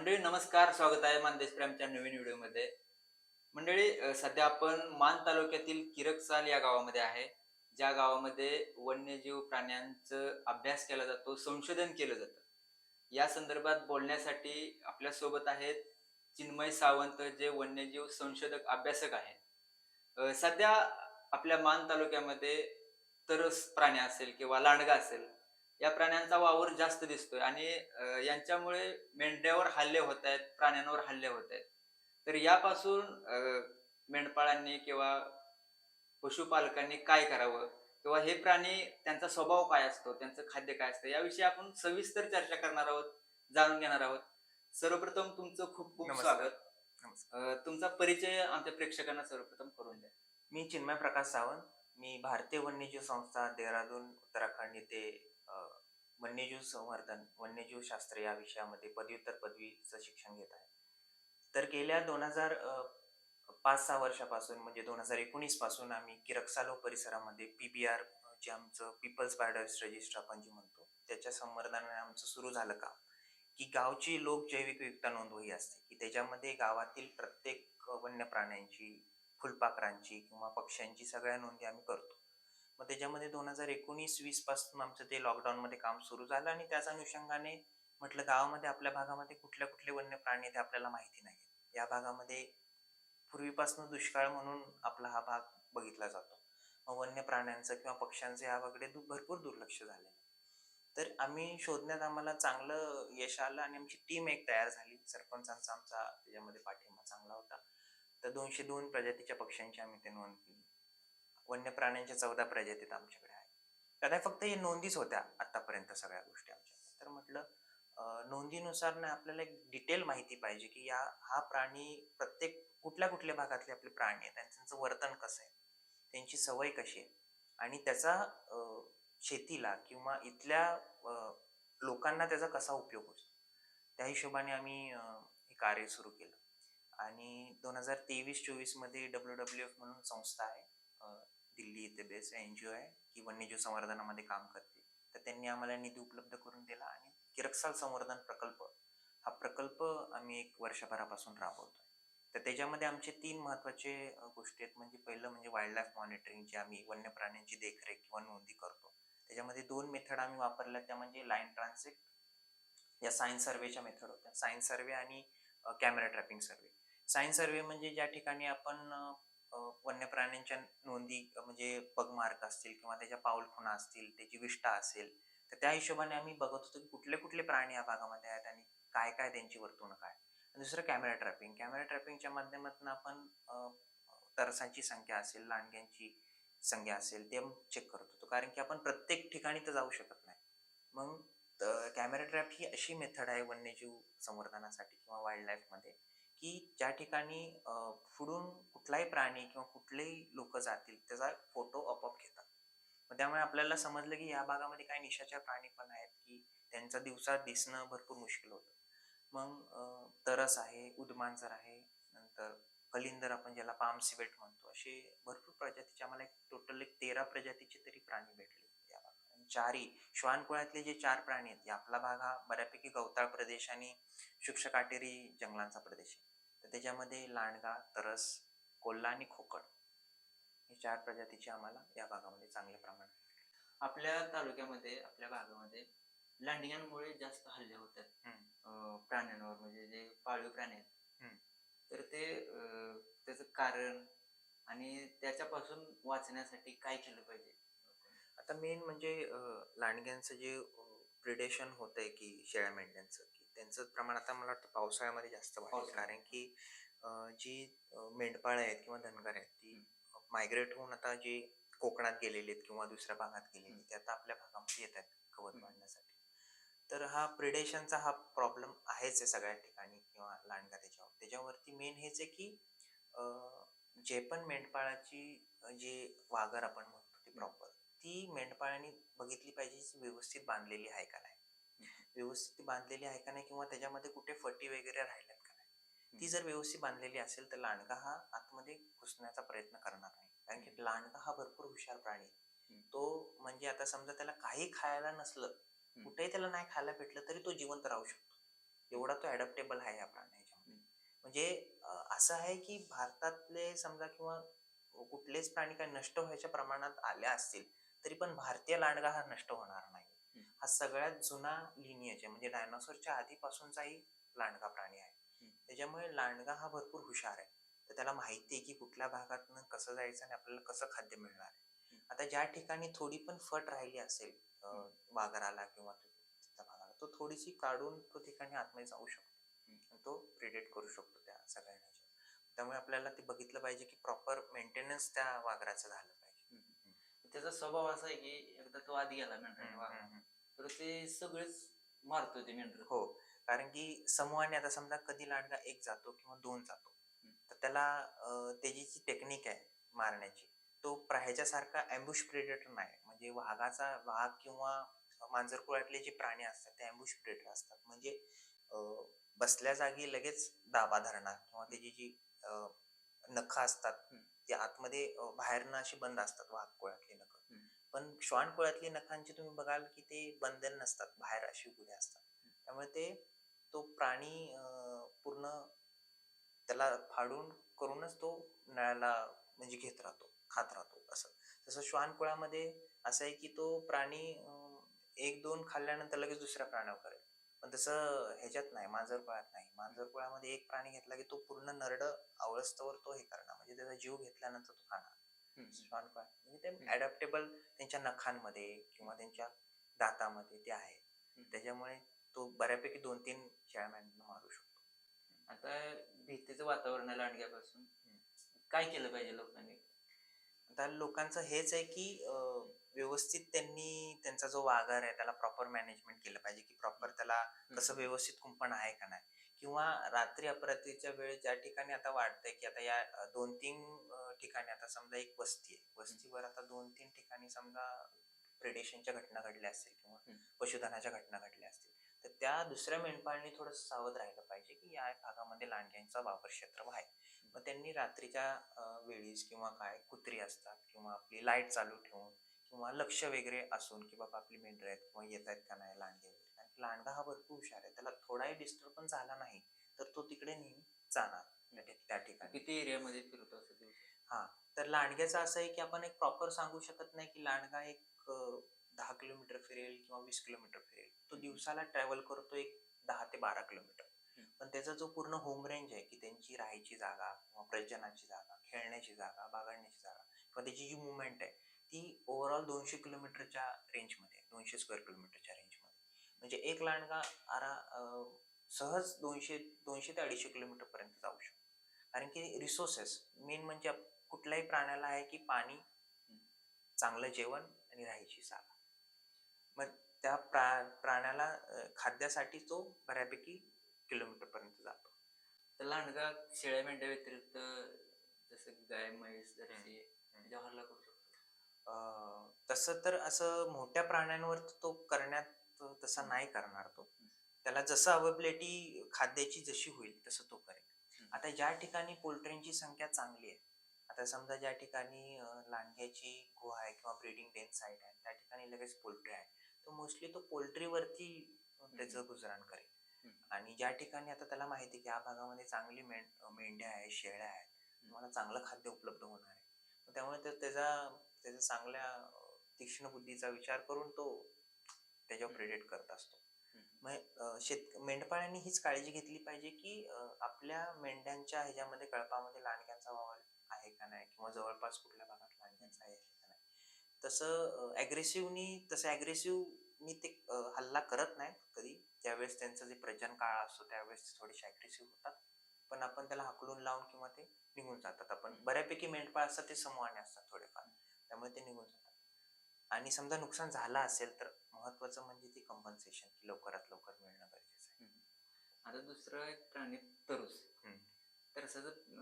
मंडळी नमस्कार. स्वागत आहे मानदेश प्रेमच्या नवीन व्हिडिओमध्ये. मंडळी सध्या आपण मान तालुक्यातील किरकसाल या गावामध्ये आहे. ज्या गावामध्ये वन्यजीव प्राण्यांचं अभ्यास केला जातो संशोधन केलं जातं. या संदर्भात बोलण्यासाठी आपल्यासोबत आहेत चिन्मय सावंत जे वन्यजीव संशोधक अभ्यासक आहेत. सध्या आपल्या मान तालुक्यामध्ये तरस प्राणी असेल किंवा लांडगा असेल या प्राण्यांचा वावर जास्त दिसतोय आणि यांच्यामुळे मेंढ्यावर हल्ले होत आहेत प्राण्यांवर हल्ले होत आहेत. तर यापासून मेंढपाळांनी किंवा पशुपालकांनी काय करावं? किंवा हे प्राणी त्यांचा स्वभाव काय असतो? त्यांचं खाद्य काय असतं? याविषयी आपण सविस्तर चर्चा करणार आहोत जाणून घेणार आहोत. सर्वप्रथम तुमचं खूप खूप. स्वागत. तुमचा परिचय आमच्या प्रेक्षकांना सर्वप्रथम करून द्या. मी चिन्मय प्रकाश सावंत. मी भारतीय वन्यजीव संस्था देहरादून उत्तराखंड येथे वन्यजीव संवर्धन वन्यजीव शास्त्र या विषयामध्ये पदव्युत्तर पदवीचं शिक्षण घेत आहे. तर गेल्या दोन हजार पाच सहा वर्षापासून म्हणजे दोन हजार एकोणीसपासून आम्ही किरक्सालो परिसरामध्ये पी बी आर जे आमचं पीपल्स बायोडायव्हर्सिटी रजिस्टर आपण जे म्हणतो त्याच्या संवर्धनाने आमचं सुरू झालं काम. की गावची लोक जैविक विविधता नोंदवही असते. की त्याच्यामध्ये गावातील प्रत्येक वन्य प्राण्यांची फुलपाखरांची किंवा पक्ष्यांची सगळ्या नोंदी आम्ही करतो. मग त्याच्यामध्ये दोन हजार एकोणीस वीसपासून आमचं ते लॉकडाऊनमध्ये काम सुरू झालं आणि त्याच अनुषंगाने म्हटलं गावामध्ये आपल्या भागामध्ये कुठल्या कुठले वन्य प्राणी आहेत ते आपल्याला माहिती नाही या भागामध्ये पूर्वीपासून दुष्काळ म्हणून आपला हा भाग बघितला जातो. मग वन्य प्राण्यांचं किंवा पक्ष्यांचं या भागाकडे दु- भरपूर दुर्लक्ष झालेलं तर आम्ही शोधण्यात आम्हाला चांगलं यश आलं आणि आमची टीम एक तयार झाली. सरपंचांचा आमचा त्याच्यामध्ये पाठिंबा चांगला होता. तर दोनशे दोन प्रजातीच्या पक्ष्यांची आम्ही ते नोंद केली. वन्य प्राण्यांच्या चौदा प्रजातीत आमच्याकडे आहे तर फक्त हे नोंदीच होत्या आतापर्यंत सगळ्या गोष्टी आमच्या. तर म्हटलं नोंदीनुसार ना आपल्याला एक डिटेल माहिती पाहिजे की या हा प्राणी प्रत्येक कुठल्या कुठल्या भागातले आपले प्राणी आहेत आणि त्यांचं वर्तन कसं आहे त्यांची सवय कशी आहे आणि त्याचा शेतीला किंवा इथल्या लोकांना त्याचा कसा उपयोग होतो त्या हिशोबाने आम्ही हे कार्य सुरू केलं. आणि दोन हजार तेवीस चोवीसमध्ये डब्ल्यू डब्ल्यू एफ म्हणून संस्था आहे दिल्ली इथे बेस एन जी ओ आहे की वन्यजीव संवर्धनामध्ये काम करते. तर त्यांनी आम्हाला निधी उपलब्ध करून दिला आणि किरकसाल संवर्धन प्रकल्प हा प्रकल्प आम्ही एक वर्षभरापासून राबवतोय. तर त्याच्यामध्ये आमचे तीन महत्त्वाचे गोष्टी आहेत. म्हणजे पहिलं म्हणजे वाईल्ड लाईफ मॉनिटरिंग जे आम्ही वन्य प्राण्यांची देखरेख किंवा नोंदी करतो. त्याच्यामध्ये दोन मेथड आम्ही वापरल्या. त्या म्हणजे लाईन ट्रान्झेक्ट या सायन्स सर्वेच्या मेथड होत्या. सायन्स सर्वे आणि camera trapping survey science survey म्हणजे ज्या ठिकाणी आपण वन्य प्राण्यांच्या नोंदी म्हणजे पगमार्क असतील किंवा त्याच्या पाऊलखुणा असतील त्याची विष्ठा असेल तर त्या हिशोबाने आम्ही बघत होतो की कुठले कुठले प्राणी या भागामध्ये आहेत आणि काय काय त्यांची वर्तणूक आहे. दुसरं कॅमेरा ट्रॅपिंग कॅमेरा ट्रॅपिंगच्या माध्यमातून आपण तरसांची संख्या असेल लांडग्यांची संख्या असेल ते चेक करत होतो. कारण की आपण प्रत्येक ठिकाणी तर जाऊ शकत नाही. मग कॅमेरा ट्रॅप ही अशी मेथड आहे वन्यजीव संवर्धनासाठी किंवा वाईल्ड लाईफमध्ये की ज्या ठिकाणी फुडून कुठलाही प्राणी किंवा कुठलेही लोक जातील त्याचा फोटो आपोआप घेतात. मग त्यामुळे आपल्याला समजलं की या भागामध्ये काही निशाचर प्राणी पण आहेत की त्यांचा दिवसा दिसणं भरपूर मुश्किल होतं. मग तरस आहे उदमांजर आहे नंतर कलिंदर आपण ज्याला पाम सिवेट म्हणतो असे भरपूर प्रजातीचे आम्हाला एक टोटल एक तेरा प्रजातीचे तरी प्राणी भेटले या भागात. चारही श्वानकुळातले जे चार प्राणी आहेत आपला भाग हा बऱ्यापैकी गवताळ प्रदेश आणि शुष्क काटेरी जंगलांचा प्रदेश आहे. तर त्याच्यामध्ये लांडगा तरस कोल्हा आणि खोकड हे चार प्रजातीचे आम्हाला या भागामध्ये चांगल्या प्रमाणात आपल्या तालुक्यामध्ये आपल्या भागामध्ये लांडग्यांमुळे जास्त हल्ले होतात हम्म. अं, प्राण्यांवर म्हणजे जे पाळीव प्राणी आहेत. तर ते अं, त्याचं कारण आणि त्याच्यापासून वाचण्यासाठी काय केलं पाहिजे आता मेन म्हणजे अं, लांडग्यांचं जे प्रिडेशन होत आहे की शेळ्या मेंढ्यांचं की त्यांचं प्रमाण आता मला वाटतं पावसाळ्यामध्ये जास्त वाढेल पावसाळ्यात. कारण की अं, जी अं, मेंढपाळ आहेत किंवा धनगर आहेत ती मायग्रेट होऊन आता जी कोकणात गेलेली आहेत किंवा दुसऱ्या भागात गेलेली आहेत, ते आता आपल्या भागामध्ये येत आहेत गवत हम्म. वाढण्यासाठी तर हा प्रिडेशनचा हा प्रॉब्लेम आहेच आहे सगळ्या ठिकाणी किंवा लांडगा त्याच्यावर. त्याच्यावरती मेन हेच आहे की अं, जे पण मेंढपाळाची अं, जे वाघर आपण म्हणतो ती प्रॉपर ती मेंढपाळांनी बघितली पाहिजे व्यवस्थित बांधलेली आहे का नाही. व्यवस्थित बांधलेली आहे का नाही किंवा त्याच्यामध्ये कुठे फटी वगैरे नाही ती जर व्यवस्थित बांधलेली असेल तर लांडगा हा आतमध्ये घुसण्याचा प्रयत्न करणार नाही कारण की लांडगा हा भरपूर हुशार प्राणी. तो म्हणजे आता समजा त्याला काही खायला नसलं. कुठेही त्याला नाही खायला भेटलं तरी तो जिवंत राहू शकतो एवढा तो ॲडॅप्टेबल आहे या प्राण्याच्यामध्ये म्हणजे असं आहे की भारतातले समजा किंवा कुठलेच प्राणी काही नष्ट व्हायच्या प्रमाणात आल्या असतील तरी पण भारतीय लांडगा हा नष्ट होणार नाही. हा सगळ्यात जुना लिनियज आहे म्हणजे डायनोसॉरच्या आधीपासूनचाही लांडगा प्राणी आहे. त्याच्यामुळे लांडगा हा भरपूर हुशार आहे. तर त्याला माहिती आहे की कुठल्या भागातनं कसं जायचं आणि आपल्याला कसं खाद्य मिळणार आहे. आता ज्या ठिकाणी थोडी पण फट राहिली असेल वाघराला किंवा भागाला तो थोडीशी काढून तो ठिकाणी आतमध्ये जाऊ शकतो. तो प्रिडेट करू शकतो त्या सगळ्या. त्यामुळे आपल्याला ते बघितलं पाहिजे की प्रॉपर मेंटेनन्स त्या वाघराचं झालं पाहिजे. त्याचा स्वभाव असा आहे की एकदा तो आत गेला हम्म. तर ते सगळेच मारतो ते मेंढर. हो. कारण की समूहाने आता समजा कधी लांडगा एक जातो किंवा दोन जातो. तर त्याला त्याची जी टेक्निक आहे मारण्याची तो प्रा- ह्याच्यासारखा अँबुश प्रेडेटर नाही म्हणजे वाघाचा वाघ किंवा मांजर कुळातले जे प्राणी असतात ते अँबुश प्रेडेटर असतात म्हणजे बसल्या जागी लगेच दाबा धरणार किंवा त्याची जी नखं असतात. ती आतमध्ये बाहेरनं अशी बंद असतात वाघ कुळातली नखं. पण श्वान कुळातली नखांची तुम्ही बघाल की ते बंधन नसतात बाहेर अशी उघडे असतात त्यामुळे ते तो प्राणी पूर्ण त्याला फाडून करूनच तो नळाला म्हणजे घेत राहतो खात राहतो असं. तसं श्वानकुळामध्ये असं आहे की तो प्राणी एक दोन खाल्ल्यानंतर लगेच दुसऱ्या प्राण्यावर करेल. पण तसं ह्याच्यात नाही मांजरकुळात नाही. मांजरकुळामध्ये एक प्राणी घेतला की तो पूर्ण नरड आवळस्तवर तो हे करणार. म्हणजे त्याचा जीव घेतल्यानंतर तो खाणार. श्वानकुळा म्हणजे ते हम्म. ऍडॅप्टेबल त्यांच्या नखांमध्ये किंवा त्यांच्या दातामध्ये ते आहे. त्याच्यामुळे तो बऱ्यापैकी दोन तीन मेंढ्यांना मारू शकतो. आता भीतीचं वातावरण लांडग्यापासून काय केलं पाहिजे लोकांनी? आता लोकांचं हेच आहे की व्यवस्थित त्यांनी त्यांचा जो वाघर आहे त्याला प्रॉपर मॅनेजमेंट केलं पाहिजे की प्रॉपर त्याला कसं व्यवस्थित कुंपण आहे का नाही. किंवा रात्री अपरात्रीच्या वेळेस ज्या ठिकाणी आता वाटतंय की आता या दोन तीन ठिकाणी आता समजा एक वस्ती आहे. वस्तीवर आता दोन तीन ठिकाणी समजा प्रेडेशनच्या घटना घडल्या असतील किंवा. पशुधनाच्या घटना घडल्या असतील. तर त्या दुसऱ्या मेंढपाळांनी थोडंसं सावध राहिलं पाहिजे की या भागामध्ये लांडग्यांचा वापर क्षेत्र आहे. मग त्यांनी रात्रीच्या वेळीस किंवा काय कुत्री असतात किंवा आपली लाइट चालू ठेवून किंवा लक्ष वगैरे असून की बाबा आपली मेंढर आहेत किंवा येत आहेत का नाही लांडगे वगैरे. कारण की लांडगा हा भरपूर हुशार आहे. त्याला थोडाही डिस्टर्ब पण झाला नाही तर तो तिकडे नेहमी जाणार त्या ठिक- त्या ठिकाणी. किती एरियामध्ये फिरतो असं हा. तर लांडग्याचं असं आहे की आपण एक प्रॉपर सांगू शकत नाही की लांडगा एक दहा किलोमीटर फिरेल किंवा वीस किलोमीटर फिरेल तो दिवसाला ट्रॅव्हल करतो एक दहा ते बारा किलोमीटर. पण त्याचा जो पूर्ण होम रेंज आहे की त्यांची राहायची जागा किंवा प्रजनाची जागा खेळण्याची जागा बागडण्याची जागा किंवा त्याची जी मुवमेंट आहे ती ओव्हरऑल दोनशे किलोमीटरच्या रेंजमध्ये दोनशे स्क्वेअर किलोमीटरच्या रेंजमध्ये म्हणजे एक लांडगा आरा सहज दोनशे दोनशे ते अडीचशे किलोमीटर पर्यंत जाऊ शकतो. कारण की रिसोर्सेस मेन म्हणजे कुठल्याही प्राण्याला आहे की पाणी चांगलं जेवण आणि राहायची जागा. मग त्या प्रा प्राण्याला खाद्यासाठी तो बऱ्यापैकी किलोमीटर पर्यंत जातो. तर लांडगा शेळ्या मेंढ्या व्यतिरिक्त जसं की गाय म्हैस जर्सी त्याच्यावर हल्ला करू शकतो. तसं तर असं मोठ्या प्राण्यांवर तो करण्यात तसा नाही करणार तो. त्याला जसं अवेबिलिटी खाद्याची जशी होईल तसं तो करेल. आता ज्या ठिकाणी पोल्ट्रींची संख्या चांगली आहे आता समजा ज्या ठिकाणी लांडग्याची गुहा आहे किंवा ब्रीडिंग डेन साईट आहे त्या ठिकाणी लगेच पोल्ट्री आहे. तर मोस्टली तो पोल्ट्रीवरती त्याचं गुजराण करेल. आणि ज्या ठिकाणी आता त्याला माहिती आहे की या भागामध्ये चांगली मेंढ मेंढ्या आहेत शेळ्या आहेत तुम्हाला चांगलं खाद्य उपलब्ध होणार आहे. त्यामुळे तो त्याचा त्याचा चांगल्या तीक्ष्ण बुद्धीचा विचार करून तो त्याच्यावर प्रेडेट करत असतो. मग शेत मेंढपाळांनी हीच काळजी घेतली पाहिजे की आपल्या मेंढ्यांच्या ह्याच्यामध्ये कळपामध्ये लांडग्यांचा वावर आहे का नाही? किंवा जवळपास कुठल्या भागात लांडग्यांचा आहे का नाही तसं ॲग्रेसिव्हनी तसं ॲग्रेसिव्हनी ते अं, हल्ला करत नाहीत कधी. त्यावेळेस त्यांचं जे प्रजन काळ असतो त्यावेळेस थोडेसे ॲग्रेसिव्ह होतात. पण आपण त्याला हाकलून लावून किंवा ते निघून जातात. आपण बऱ्यापैकी मेंढपाळ असतात ते समूहाने असतात थोडेफार. त्यामुळे ते निघून जातात. आणि समजा नुकसान झालं असेल तर महत्वाचं म्हणजे ती कंपन्सेशन की लवकरात लवकर मिळणं गरजेचं आहे. आता दुसरं एक प्राणी तरुस. हम्म. तर असं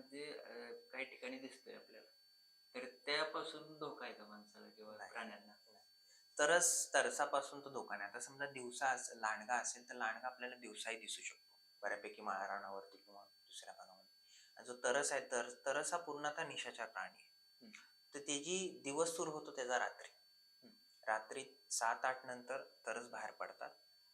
जे अं, काही ठिकाणी दिसतोय आपल्याला. तर त्यापासून धोका आहे का माणसाला किंवा नाही. प्राण्यांना तरच तरसापासून तो धोका नाही आता समजा दिवसा अस- लांडगा असेल तर लांडगा आपल्याला दिवसाही दिसू शकतो बऱ्यापैकी माळरानावरती किंवा दुसऱ्या भागामध्ये आणि जो तरस आहे तर तरस हा पूर्णतः निशाचा प्राणी आहे हम्म. तर त्याची दिवस सुरू होतो त्याचा रात्री हम्म. रात्री सात आठ नंतर तरच बाहेर पडतात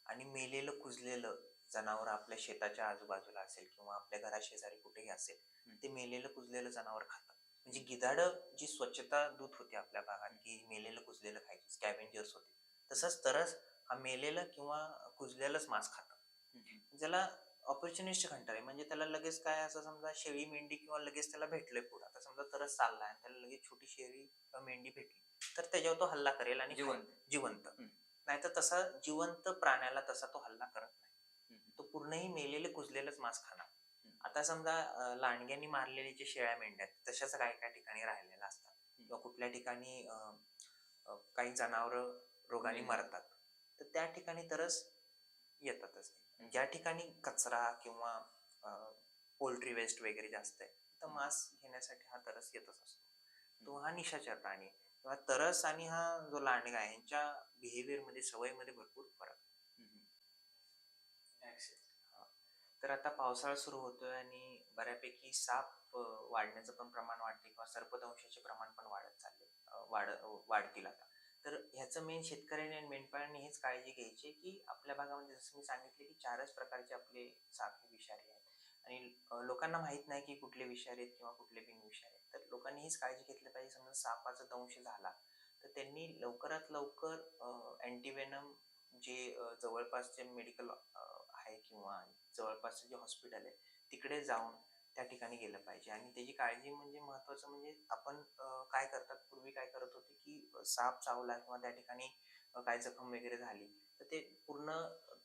आणि मेलेलं कुजलेलं जनावर आपल्या शेताच्या आजूबाजूला असेल किंवा आपल्या घराशेजारी कुठेही असेल हम्म. ते मेलेलं कुजलेलं जनावर खातात म्हणजे गिधाड जी स्वच्छता दूत होती आपल्या भागात की मेलेलं कुजलेलं खायची स्कॅव्हेंजर्स होते तसंच तरच हा मेलेलं किंवा कुजलेलंच मांस खातं ज्याला ऑपॉर्च्युनिस्ट हंटर आहे म्हणजे त्याला लगेच काय असं समजा शेळी मेंढी किंवा लगेच त्याला भेटलंय पुढं आता समजा तरच चाललाय आणि त्याला लगेच छोटी शेळी किंवा मेंढी भेटली तर त्याच्यावर तो हल्ला करेल आणि जिवंत. जिवंत. नाहीतर तसा जिवंत प्राण्याला तसा तो हल्ला करत नाही. तो पूर्णही मेलेले कुजलेलंच मांस खाणार. आता समजा लांडग्यांनी मारलेले जे शेळ्या मेंढ्या आहेत, तशाच काही काही ठिकाणी राहिलेल्या असतात. किंवा कुठल्या ठिकाणी काही जनावर रोगाने. मरतात तर त्या ठिकाणी तरच येतातच ज्या ठिकाणी कचरा किंवा पोल्ट्री वेस्ट वगैरे जास्त आहे तर मांस घेण्यासाठी हा तरस येतच असतो. तो हा निशाचर प्राणी आहे. किंवा तरस आणि हा जो लांडगा आहे यांच्या बिहेवियरमध्ये सवयीमध्ये भरपूर फरक आहे. तर आता पावसाळा सुरू होतोय आणि बऱ्यापैकी साप वाढण्याचं पण प्रमाण वाढते किंवा सर्पदंशाचे प्रमाण पण वाढत चालले वाढ वाढतील आता. तर ह्याचं मेन शेतकऱ्यांनी आणि मेंढपाळांनी हेच काळजी घ्यायची की आपल्या भागामध्ये जसं मी सांगितले की चारच प्रकारचे आपले साप हे विषारी आहेत. आणि लोकांना माहीत नाही की कुठले विषारी आहेत किंवा कुठले बिनविषारी आहेत. तर लोकांनी हीच काळजी घेतली पाहिजे. समजा सापाचा दंश झाला तर त्यांनी लवकरात लवकर अँटीवेनम जे जवळपासचे मेडिकल आहे किंवा जवळपासचं जे हॉस्पिटल आहे तिकडे जाऊन त्या ठिकाणी गेलं पाहिजे. आणि त्याची काळजी म्हणजे महत्वाचं म्हणजे आपण काय करतात? पूर्वी काय करत होते की साप चावला किंवा त्या ठिकाणी काय जखम वगैरे झाली तर ते पूर्ण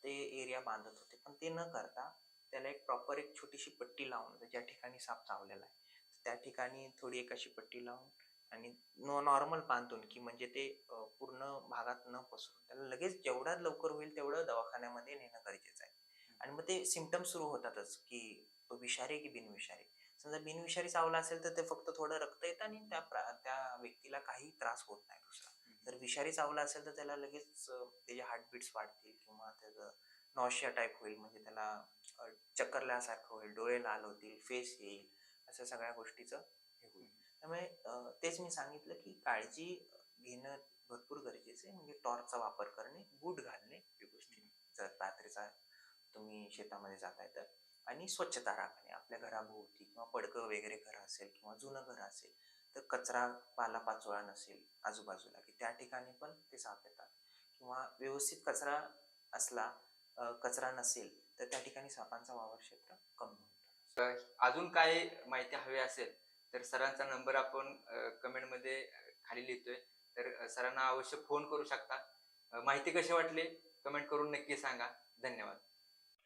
ते एरिया बांधत होते. पण ते न करता त्याला एक प्रॉपर एक छोटीशी पट्टी लावून ज्या ठिकाणी साप चावलेला आहे त्या ठिकाणी थोडी एक अशी पट्टी लावून आणि नॉर्मल बांधून की म्हणजे ते पूर्ण भागात न पसरून त्याला लगेच जेवढा लवकर होईल तेवढं दवाखान्यामध्ये नेणं गरजेचं आहे. आणि मग ते सिमटम सुरू होतातच की तो विषारी की बिनविषारी. समजा बिनविषारी चावला असेल तर ते फक्त थोडं रक्त येतं आणि त्या त्या व्यक्तीला काही त्रास होत नाही दुसरा. जर विषारी चावला असेल तर त्याला लगेच त्याचे हार्टबीट्स वाढतील किंवा त्याचं नॉशिया टाईप होईल म्हणजे त्याला चक्करल्यासारखं होईल डोळे लाल होतील फेस येईल अशा सगळ्या गोष्टीचं हे होईल. त्यामुळे तेच मी सांगितलं की काळजी घेणं भरपूर गरजेचं आहे. म्हणजे टॉर्चचा वापर करणे बूट घालणे या गोष्टी जर रात्रीचा तुम्ही शेतामध्ये जाताय तर. आणि स्वच्छता राखणे आपल्या घराभोवती किंवा पडकं वगैरे घर असेल किंवा जुनं घर असेल तर कचरा पालापाचोळा नसेल आजूबाजूला की त्या ठिकाणी पण ते साफ येतात. किंवा व्यवस्थित कचरा असला कचरा नसेल तर त्या ठिकाणी सापांचा वावर क्षेत्र कमी होतं अजून काय माहिती हवी असेल तर सरांचा नंबर आपण कमेंटमध्ये खाली लिहितोय. तर सरांना अवश्य फोन करू शकता. माहिती कशी वाटली? कमेंट करून नक्की सांगा. धन्यवाद.